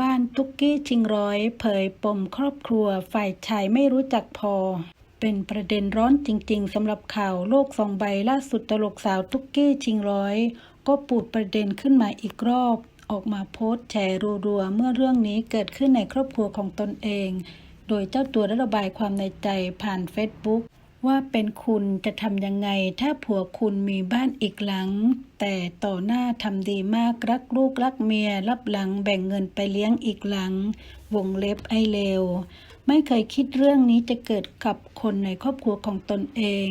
บ้านตุกกี้ชิงร้อย เผยปมครอบครัวฝ่ายชายไม่รู้จักพอ เป็นประเด็นร้อนจริง ๆสำหรับข่าวโลกสองใบล่าสุดตลกสาวตุกกี้ชิงร้อย ก็ปูดประเด็นขึ้นมาอีกรอบ ออกมาโพสต์แชร์รัวๆเมื่อเรื่องนี้เกิดขึ้นในครอบครัวของตนเอง โดยเจ้าตัวได้ระบายความในใจผ่านเฟซบุ๊ก ว่าเป็นคุณจะทำยังไง ถ้าผัวคุณมีบ้านอีกหลัง แต่ต่อหน้าทำดีมากรักลูกรักเมียรับหลังแบ่งเงินไปเลี้ยงอีกหลัง วงเล็บไอเลวไม่เคยคิดเรื่องนี้จะเกิดกับคนในครอบครัวของตนเอง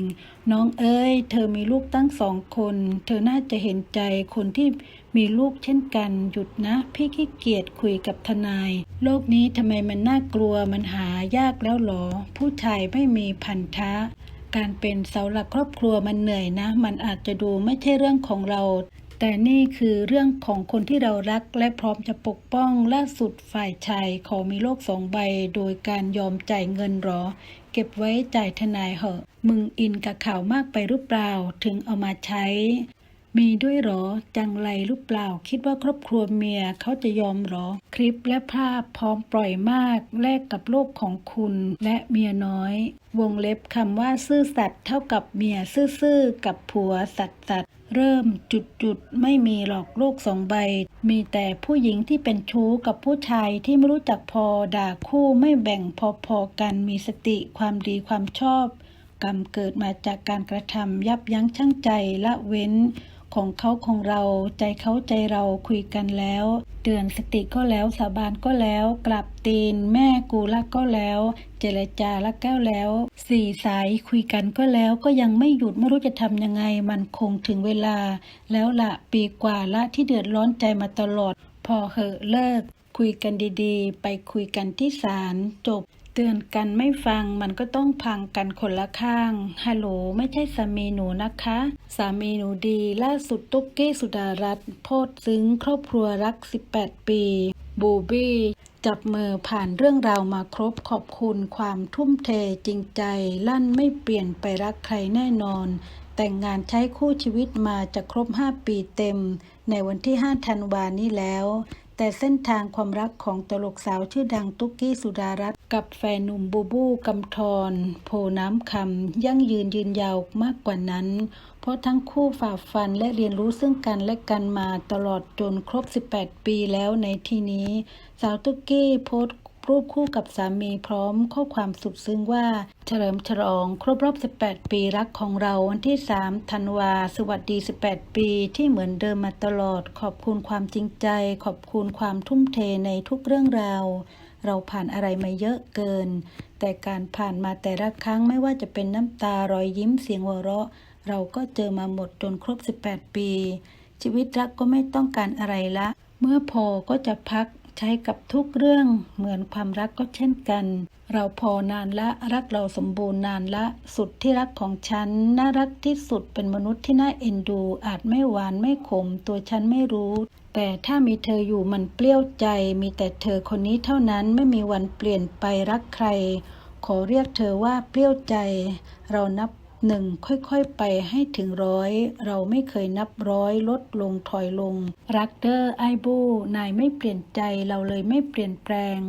น้องเอ้ย เธอมีลูกตั้งสองคน เธอน่าจะเห็นใจคนที่ มีลูกเช่นกัน หยุดนะ พี่ขี้เกียจคุยกับทนาย โลกนี้ทำไมมันน่ากลัวมันหายากแล้วหรอ ผู้ชายไม่มีพันธะ การเป็นเสาหลักครอบครัวมันเหนื่อยนะ มันอาจจะดูไม่ใช่เรื่องของเรา แต่นี่คือเรื่องของคนที่เรารักและพร้อมจะปกป้องล่าสุดฝ่ายชายขอมีโลกสองใบ โดยการยอมจ่ายเงินหรอ เก็บไว้จ่ายทนายเหอะ มึงอินกับข่าวมากไปหรือเปล่า ถึงเอามาใช้ มีด้วยหรอ จังไรหรือเปล่า คิดว่าครอบครัวเมียเขาจะยอมหรอ คลิปและภาพพร้อมปล่อยมาก แลกกับโลกของคุณและเมียน้อย วงเล็บคำว่าซื่อสัตย์เท่ากับเมียซื่อๆกับผัวสัตย์สัตเริ่มจุดจุดๆไม่มีหรอกโลกสองใบ มีแต่ผู้หญิงที่เป็นชู้กับผู้ชายที่ไม่รู้จักพอด่าคู่ไม่แบ่งพอๆกันมีสติความดีความชอบ กรรมเกิดมาจากการกระทำยับยั้งชั่งใจละเว้น ของเขาของเรา ใจเขาใจเราคุยกันแล้ว เตือนสติก็แล้วสาบานก็แล้ว กลับตีน แม่กูละก็แล้ว เจรจาละแก้วแล้วสี่สายคุยกันก็แล้ว ก็ยังไม่หยุดไม่รู้จะทำยังไง มันคงถึงเวลา แล้วละปีกว่าละที่เดือดร้อนใจมาตลอด พอเหอะเลิก คุยกันดีๆ ไปคุยกันที่ศาลจบเตือนกันไม่ฟังมันก็ต้องพังกันคนละข้าง ฮัลโหล ไม่ใช่สามีหนูนะคะ สามีหนูดี ล่าสุดตุ๊กกี้สุดารัตน์โพสซึ้งครอบครัวรัก 18 ปี บูบี้ จับมือผ่านเรื่องราวมาครบขอบคุณความทุ่มเทจริงใจ ลั่นไม่เปลี่ยนไปรักใครแน่นอน แต่งงานใช้คู่ชีวิตมาจะครบ 5 ปีเต็ม ในวันที่ 5 ธันวานี้แล้ว แต่เส้นทางความรักของตลกสาวชื่อดังตุ๊กกี้สุดารัตน์กับแฟนหนุ่มบูบูกำทรโพน้ำคำยั่งยืนยืนยาวมากกว่านั้น เพราะทั้งคู่ฝ่าฟันและเรียนรู้ซึ่งกันและกันมาตลอดจนครบ 18 ปีแล้วในที่นี้ สาวตุ๊กกี้โพส รูปคู่กับสามีพร้อมข้อความสุดซึ้งว่า เฉลิมฉลองครบรอบ 18 ปีรักของเราวันที่ 3 ธันวา สวัสดี 18 ปีที่เหมือนเดิมมาตลอด ขอบคุณความจริงใจ ขอบคุณความทุ่มเทในทุกเรื่องราว เราผ่านอะไรมาเยอะเกิน แต่การผ่านมาแต่ละครั้งไม่ว่าจะเป็นน้ำตารอยยิ้มเสียงหัวเราะ เราก็เจอมาหมดจนครบ 18 ปี ชีวิตรักก็ไม่ต้องการอะไรละเมื่อพอก็จะพัก ใช้กับทุกเรื่องเหมือนความรักก็เช่นกัน เราพอนานละรักเราสมบูรณ์นานละสุดที่รักของฉัน น่ารักที่สุดเป็นมนุษย์ที่น่าเอ็นดู อาจไม่หวานไม่ขม ตัวฉันไม่รู้ แต่ถ้ามีเธออยู่มันเปรี้ยวใจ มีแต่เธอคนนี้เท่านั้นไม่มีวันเปลี่ยนไปรักใคร ขอเรียกเธอว่าเปรี้ยวใจ เรานับ หนึ่งค่อยๆ ไปให้ถึงร้อย เราไม่เคยนับร้อยลดลงถอยลง รักเดอร์ไอบู นายไม่เปลี่ยนใจเราเลยไม่เปลี่ยนแปลง